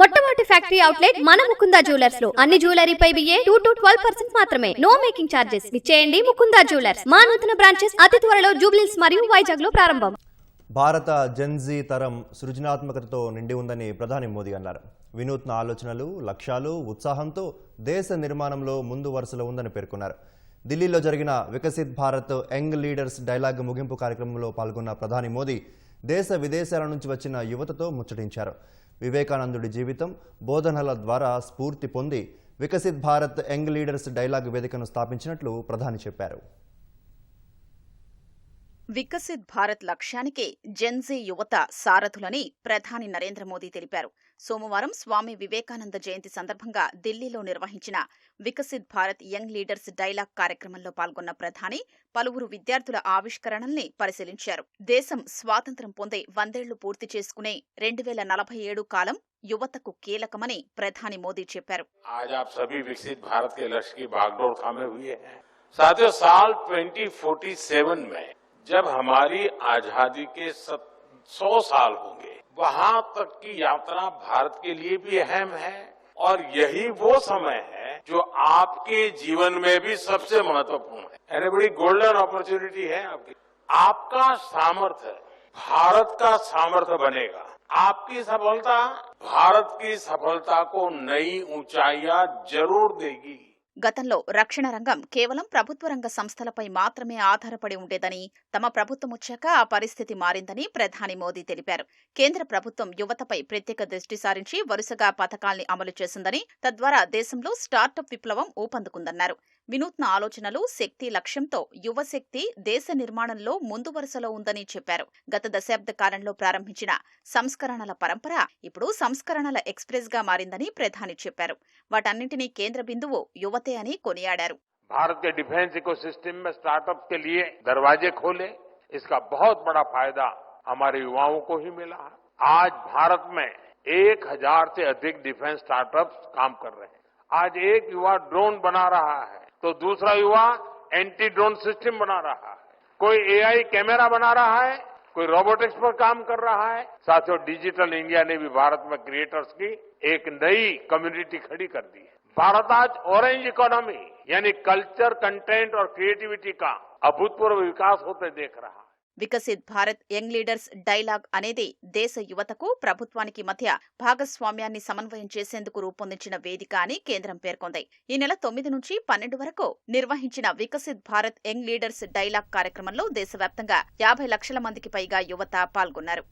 మొట్టమొదటి factory outlet మన ముకుందా జ్యువెలర్స్లో. అన్ని జ్యువెలరీపై బియ్యే టూ టు ట్వెల్వ్ పర్సెంట్ మాత్రమే. No making charges. ఇచ్చేయండి ముకుందా జ్యువెలర్స్. మా నూతన బ్రాంచెస్ అతి త్వరలో జూబ్లీస్ మరియు వైజాగ్లో ప్రారంభం. భారత జెన్జీ తరం సృజనాత్మకతతో నిండి ఉందని ప్రధాని మోదీ అన్నారు. వినూత్న ఆలోచనలు లక్ష్యాలు ఉత్సాహంతో దేశ నిర్మాణంలో ముందు వరుసలో ఉందని పేర్కొన్నారు. ఢిల్లీలో జరిగిన Viksit Bharat young leaders dialogue ముగింపు కార్యక్రమంలో పాల్గొన్న ప్రధాని మోదీ దేశ విదేశాల నుంచి వచ్చిన యువతతో ముచ్చటించారు. వివేకానందుడి జీవితం బోధనల ద్వారా స్ఫూర్తి పొంది Viksit Bharat young leaders dialogue వేదికను స్థాపించినట్లు ప్రధాని చెప్పారు. వికసిత్ భారత్ లక్ష్యానికి జెన్జీ యువత సారథులని ప్రధాని నరేంద్ర మోదీ తెలిపారు సోమవారం స్వామి వివేకానంద జయంతి సందర్భంగా ఢిల్లీలో నిర్వహించిన Viksit Bharat young leaders dialogue కార్యక్రమంలో పాల్గొన్న ప్రధాని పలువురు విద్యార్థుల ఆవిష్కరణల్ని పరిశీలించారు దేశం స్వాతంత్ర్యం పొందే వందేళ్లు పూర్తి చేసుకునే రెండు వేల నలభై ఏడు కాలం యువతకు కీలకమని ప్రధాని మోదీ చెప్పారు आज आप सभी विकसित भारत के लक्ष्य की बागडोर थामे हुए हैं साथियों साल 2047 में जब हमारी आज़ादी के सौ साल होंगे, वहाँ तक की यात्रा भारत के लिए भी अहम है और यही वो समय है जो आपके जीवन में भी सबसे महत्वपूर्ण है। यानी बड़ी गोल्डन अपॉर्चुनिटी है आपकी। आपका सामर्थ्य, भारत का सामर्थ्य बनेगा। आपकी सफलता भारत की सफलता को नई ऊंचाइयाँ ज़रूर देगी। గతంలో రక్షణ రంగం కేవలం ప్రభుత్వ రంగ సంస్థలపై మాత్రమే ఆధారపడి ఉండేదని తమ ప్రభుత్వం వచ్చాక ఆ పరిస్థితి మారిందని ప్రధాని మోదీ తెలిపారు. కేంద్ర ప్రభుత్వం యువతపై ప్రత్యేక దృష్టి సారించి వరుసగా పథకాల్ని అమలు చేసిందని తద్వారా దేశంలో స్టార్టప్ విప్లవం ఊపందుకుందన్నారు. వినూత్న ఆలోచనలు శక్తి లక్ష్యంతో యువశక్తి దేశ నిర్మాణంలో ముందు వరుసలో ఉందని చెప్పారు గత దశాబ్ద కాలంలో ప్రారంభించిన సంస్కరణల పరంపర ఇప్పుడు సంస్కరణల ఎక్స్ప్రెస్ గా మారిందని ప్రధాని చెప్పారు వాటన్నింటినీ కేంద్ర బిందువు యువతే అని కొనియాడారు भारत के डिफेंस इकोसिस्टम में स्टार्टअप के लिए दरवाजे खोले इसका बहुत बड़ा फायदा हमारे युवाओं को ही मिला है आज भारत में एक हजार से अधिक डिफेंस स्टार्टअप्स काम कर रहे हैं आज एक युवा ड्रोन बना रहा है तो दूसरा युवा एंटी ड्रोन सिस्टम बना रहा है। कोई एआई कैमरा बना रहा है, कोई रोबोटिक्स पर काम कर रहा है। साथियों डिजिटल इंडिया ने भी भारत में क्रिएटर्स की एक नई कम्युनिटी खड़ी कर दी है। भारत आज ऑरेंज इकोनॉमी यानी कल्चर कंटेंट और क्रिएटिविटी का अभूतपूर्व विकास होते देख रहा है। Viksit Bharat young leaders dialogue అనేది దేశ యువతకు ప్రభుత్వానికి మధ్య భాగస్వామ్యాన్ని సమన్వయం చేసేందుకు రూపొందించిన వేదిక అని కేంద్రం పేర్కొంది. ఈ నెల తొమ్మిది నుంచి పన్నెండు వరకు నిర్వహించిన Viksit Bharat young leaders dialogue కార్యక్రమంలో దేశవ్యాప్తంగా యాభై లక్షల మందికి పైగా యువత పాల్గొన్నారు.